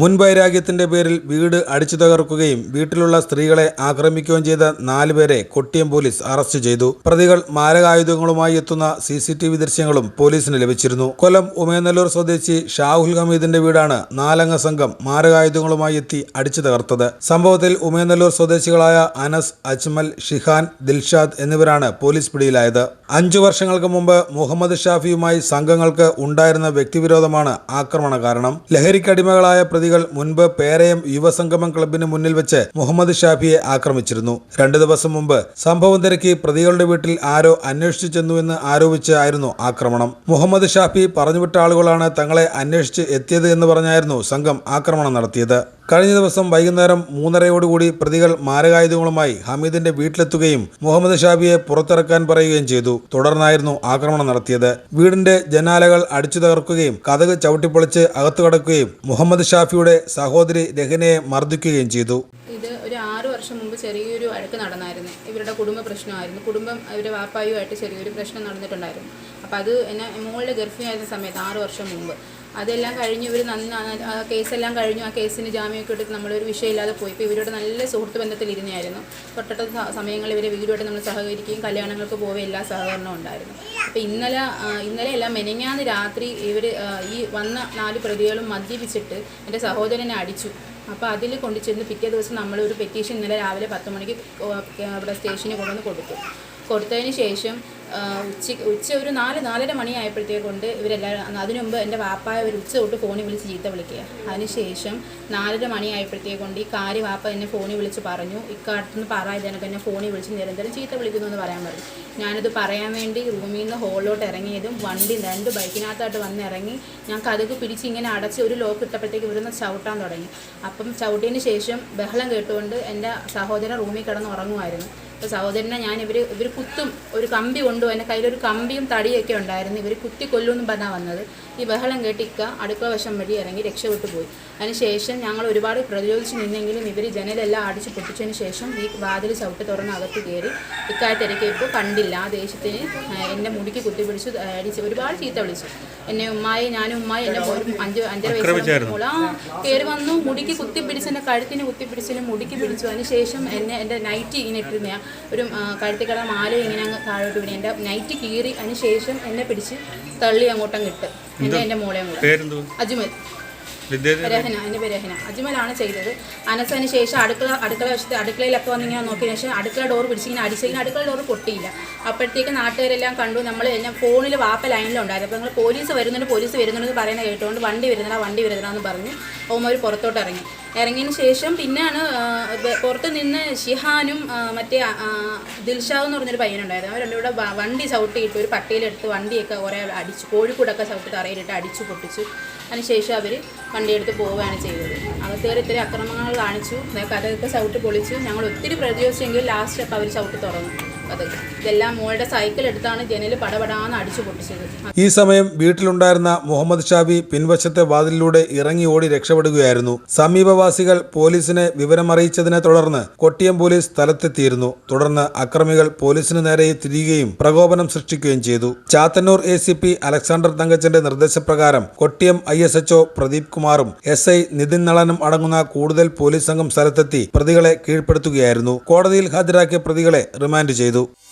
മുൻവൈരാഗ്യത്തിന്റെ പേരിൽ വീട് അടിച്ചു തകർക്കുകയും വീട്ടിലുള്ള സ്ത്രീകളെ ആക്രമിക്കുകയും ചെയ്ത നാലുപേരെ കൊട്ടിയം പോലീസ് അറസ്റ്റ് ചെയ്തു. പ്രതികൾ മാരകായുധങ്ങളുമായി എത്തുന്ന സി സി ടി വി ദൃശ്യങ്ങളും പോലീസിന് ലഭിച്ചിരുന്നു. കൊല്ലം ഉമയനല്ലൂർ സ്വദേശി ഷാഹുൽ ഹമീദിന്റെ വീടാണ് നാലംഗ സംഘം മാരകായുധങ്ങളുമായി എത്തി അടിച്ചു തകർത്തത്. സംഭവത്തിൽ ഉമയനല്ലൂർ സ്വദേശികളായ അനസ് അജ്മൽ ഷിഹാൻ ദിൽഷാദ് എന്നിവരാണ് പോലീസ് പിടിയിലായത്. അഞ്ചു വർഷങ്ങൾക്ക് മുമ്പ് മുഹമ്മദ് ഷാഫിയുമായി സംഘങ്ങൾക്ക് ഉണ്ടായിരുന്ന വ്യക്തിവിരോധമാണ് ആക്രമണ കാരണം. ലഹരിക്കടിമകളായ പ്രതികൾ മുൻപ് പേരയം യുവസംഗമം ക്ലബിന് മുന്നിൽ വെച്ച് മുഹമ്മദ് ഷാഫിയെ ആക്രമിച്ചിരുന്നു. രണ്ടു ദിവസം മുമ്പ് സംഭവം തിരക്കി പ്രതികളുടെ വീട്ടിൽ ആരോ അന്വേഷിച്ചു ചെന്നുവെന്ന് ആരോപിച്ചായിരുന്നു ആക്രമണം. മുഹമ്മദ് ഷാഫി പറഞ്ഞുവിട്ട ആളുകളാണ് തങ്ങളെ അന്വേഷിച്ച് എത്തിയത് എന്ന് പറഞ്ഞായിരുന്നു സംഘം ആക്രമണം നടത്തിയത്. കഴിഞ്ഞ ദിവസം വൈകുന്നേരം മൂന്നരയോടുകൂടി പ്രതികൾ മാരകായുധങ്ങളുമായി ഹമീദിന്റെ വീട്ടിലെത്തുകയും മുഹമ്മദ് ഷാബിയെ പുറത്തിറക്കാൻ പറയുകയും ചെയ്തു. തുടർന്നായിരുന്നു ആക്രമണം നടത്തിയത്. വീടിന്റെ ജനാലകൾ അടിച്ചു തകർക്കുകയും കഥക് ചവിട്ടിപ്പൊളിച്ച് അകത്തു കടക്കുകയും മുഹമ്മദ് ഷാഫിയുടെ സഹോദരി രഹനയെ മർദ്ദിക്കുകയും ചെയ്തു. ഇത് ഒരു ആറു വർഷം മുമ്പ് ചെറിയൊരു വഴക്ക് നടന്നായിരുന്നു. ഇവരുടെ കുടുംബ പ്രശ്നമായിരുന്നു. കുടുംബം ഇവരുടെ വാപ്പായുമായിട്ട് ചെറിയൊരു പ്രശ്നം നടന്നിട്ടുണ്ടായിരുന്നു. അപ്പോൾ അത് എന്നെ മോളുടെ ഗർഭിണിയായിരുന്ന സമയത്ത് ആറു വർഷം മുമ്പ്. അതെല്ലാം കഴിഞ്ഞ് ഇവർ നന്ന ആ കേസെല്ലാം കഴിഞ്ഞു ആ കേസിന് ജാമ്യമൊക്കെ എടുത്ത് നമ്മളൊരു വിഷയമില്ലാതെ പോയി. ഇപ്പോൾ ഇവരോട് നല്ല സുഹൃത്ത് ബന്ധത്തിലിരുന്നായിരുന്നു തൊട്ടടുത്ത സമയങ്ങളിൽ ഇവരെ വീടുമായിട്ട് നമ്മൾ സഹകരിക്കുകയും കല്യാണങ്ങൾക്ക് പോവുകയും എല്ലാ സഹകരണവും ഉണ്ടായിരുന്നു. അപ്പോൾ ഇന്നലെ ഇന്നലെ എല്ലാം മെനങ്ങാന്ന് രാത്രി ഇവർ ഈ വന്ന നാല് പ്രതികളും മദ്യപിച്ചിട്ട് എന്റെ സഹോദരനെ അടിച്ചു. അപ്പോൾ അതിൽ കൊണ്ടു ചെന്ന് പിറ്റേ ദിവസം നമ്മളൊരു പെറ്റീഷൻ ഇന്നലെ രാവിലെ പത്ത് മണിക്ക് ഇവിടെ സ്റ്റേഷനിൽ കൊണ്ടുവന്ന് കൊടുത്തു. കൊടുത്തതിന് ശേഷം ഉച്ച ഉച്ച ഒരു നാല് നാലര മണിയായപ്പോഴത്തേക്കും കൊണ്ട് ഇവരെല്ലാവരും അതിനു മുമ്പ് എന്റെ വാപ്പായ ഒരു ഉച്ച തൊട്ട് ഫോണിൽ വിളിച്ച് ചീത്ത വിളിക്കുക. അതിനുശേഷം നാലര മണിയായപ്പോഴത്തേക്കും കൊണ്ട് ഈ കാര്യം വാപ്പ എന്നെ ഫോണിൽ വിളിച്ച് പറഞ്ഞു. ഇക്കാലത്തുനിന്ന് പറയാതെനക്ക് എന്നെ ഫോണിൽ വിളിച്ച് നിരന്തരം ചീത്ത വിളിക്കുന്നു എന്ന് പറയാൻ പറഞ്ഞു. ഞാനത് പറയാൻ വേണ്ടി റൂമിൽ നിന്ന് ഹോളിലോട്ട് ഇറങ്ങിയതും വണ്ടി രണ്ട് ബൈക്കിനകത്തായിട്ട് വന്ന് ഇറങ്ങി ഞാൻ കഥക്ക് പിടിച്ച് ഇങ്ങനെ അടച്ച് ഒരു ലോക്ക് ഇട്ടപ്പോഴത്തേക്ക് ഇവിടുന്ന് ചവിട്ടാൻ തുടങ്ങി. അപ്പം ചവിട്ടിയതിന് ശേഷം ബഹളം കേട്ടുകൊണ്ട് എന്റെ സഹോദരൻ റൂമിൽ കിടന്ന് ഉറങ്ങുമായിരുന്നു. അപ്പോൾ സഹോദരനെ ഞാൻ ഇവർ ഇവർ കുത്തും ഒരു കമ്പി കൊണ്ടു എന്റെ കയ്യിലൊരു കമ്പിയും തടിയൊക്കെ ഉണ്ടായിരുന്നു. ഇവർ കുത്തി കൊല്ലുമെന്നും പറഞ്ഞാൽ വന്നത്. ഈ ബഹളം കേട്ടിക്ക അടുക്കള വശം വഴി ഇറങ്ങി രക്ഷപ്പെട്ടു പോയി. അതിനുശേഷം ഞങ്ങൾ ഒരുപാട് പ്രതിരോധിച്ച് നിന്നെങ്കിലും ഇവർ ജനലെല്ലാം അടിച്ച് പൊട്ടിച്ചതിന് ശേഷം ഈ വാതിൽ ചവിട്ട് തുറന്ന് അകത്ത് കയറി ഇക്കാലത്ത് തിരക്കിയപ്പോൾ കണ്ടില്ല. ആ ദേഷ്യത്തിന് എന്നെ എന്റെ മുടിക്ക് കുത്തി പിടിച്ചു അടിച്ച് ഒരുപാട് ചീത്ത വിളിച്ചു. എന്നെ ഉമ്മായി ഞാനും ഉമ്മായി എന്നെ അഞ്ച് അഞ്ചര വയസ്സ് മോൾ ആ കയറി വന്നു. മുടിക്ക് കുത്തി പിടിച്ച് എന്റെ കഴുത്തിന് കുത്തി പിടിച്ചതിന് മുടിക്ക് പിടിച്ചു. അതിന് ശേഷം എന്നെ എന്റെ നൈറ്റ് ഇങ്ങനെ ഇട്ടിരുന്ന. ഒരു കഴുത്തിൽ കിടന്ന മാല ഇങ്ങനെ അങ്ങ് താഴോട്ട് പിടി എന്റെ നൈറ്റ് കീറി അതിന് ശേഷം എന്നെ പിടിച്ച് തള്ളി അങ്ങോട്ടങ്ങ് ഇട്ട്. എന്നെ എന്റെ മോളെ അങ്ങോട്ട്. അജ്മൽ. രഹന എന്റെ പേര് രഹന. അജ്മലാണ് ചെയ്തത്. അനസതിന് ശേഷം അടുക്കള അടുക്കള വശത്ത് അടുക്കളയിലൊക്കെ വന്നിങ്ങനെ നോക്കിയതിന് ശേഷം അടുക്കള ഡോർ പിടിച്ചിങ്ങനെ അടിച്ചിങ്ങനെ അടുക്കള ഡോർ പൊട്ടിയില്ല. അപ്പോഴത്തേക്ക് നാട്ടുകാരെല്ലാം കണ്ടു. നമ്മൾ ഞാൻ ഫോണിൽ വാപ്പ ലൈനിലുണ്ടായിരുന്നു അപ്പോൾ നിങ്ങൾ പോലീസ് വരുന്നുണ്ട് പോലീസ് വരുന്നുണ്ടെന്ന് പറയുന്നത് കേട്ടുകൊണ്ട് വണ്ടി വരുന്നില്ല വണ്ടി വരുന്നില്ല എന്ന് പറഞ്ഞ് ഓമർ പുറത്തോട്ട് ഇറങ്ങി. ഇറങ്ങിയതിന് ശേഷം പിന്നെയാണ് പുറത്ത് നിന്ന് ഷിഹാനും മറ്റേ ദിൽഷാവ് എന്ന് പറഞ്ഞൊരു പയ്യനുണ്ടായിരുന്നു. അവർ ഇവിടെ വണ്ടി സൗട്ട് ചവിട്ടിയിട്ട് ഒരു പട്ടിയിലെടുത്ത് വണ്ടിയൊക്കെ കുറേ അടിച്ചു കോഴിക്കൂടൊക്കെ ചവിട്ടി തറയിലിട്ട് അടിച്ചു പൊട്ടിച്ചു. അതിനുശേഷം അവർ വണ്ടിയെടുത്ത് പോവുകയാണ് ചെയ്തത്. അകത്തേറി ഇത്തിരി അക്രമങ്ങൾ കാണിച്ചു കഥയൊക്കെ സൗട്ട് പൊളിച്ചു. ഞങ്ങൾ ഒത്തിരി പ്രതിരോധിച്ചെങ്കിൽ ലാസ്റ്റ് ഒക്കെ അവർ സൗട്ട് തുറന്നു. അത് ഇതെല്ലാം മോളുടെ സൈക്കിൾ എടുത്താണ് ജനൽ പടപടാന്ന് അടിച്ചു പൊട്ടിച്ചത്. ഈ സമയം വീട്ടിലുണ്ടായിരുന്ന മുഹമ്മദ് ഷാബി പിൻവശത്തെ വാതിലിലൂടെ ഇറങ്ങി ഓടി രക്ഷപ്പെടുകയായിരുന്നു. സമീപവാസികൾ പോലീസിനെ വിവരമറിയിച്ചതിനെ തുടർന്ന് കൊട്ടിയം പോലീസ് സ്ഥലത്തെത്തിയിരുന്നു. തുടർന്ന് അക്രമികൾ പോലീസിന് നേരെ തിരിയുകയും പ്രകോപനം സൃഷ്ടിക്കുകയും ചെയ്തു. Chathannoor A C P Alexander തങ്കച്ചന്റെ നിർദ്ദേശപ്രകാരം Kottiyam I S HO Pradeep കുമാറും എസ് ഐ നിതിൻ നളനും അടങ്ങുന്ന കൂടുതൽ പോലീസ് സംഘം സ്ഥലത്തെത്തി പ്രതികളെ കീഴ്പ്പെടുത്തുകയായിരുന്നു. കോടതിയിൽ ഹാജരാക്കിയ പ്രതികളെ റിമാൻഡ് ചെയ്തു. gitu.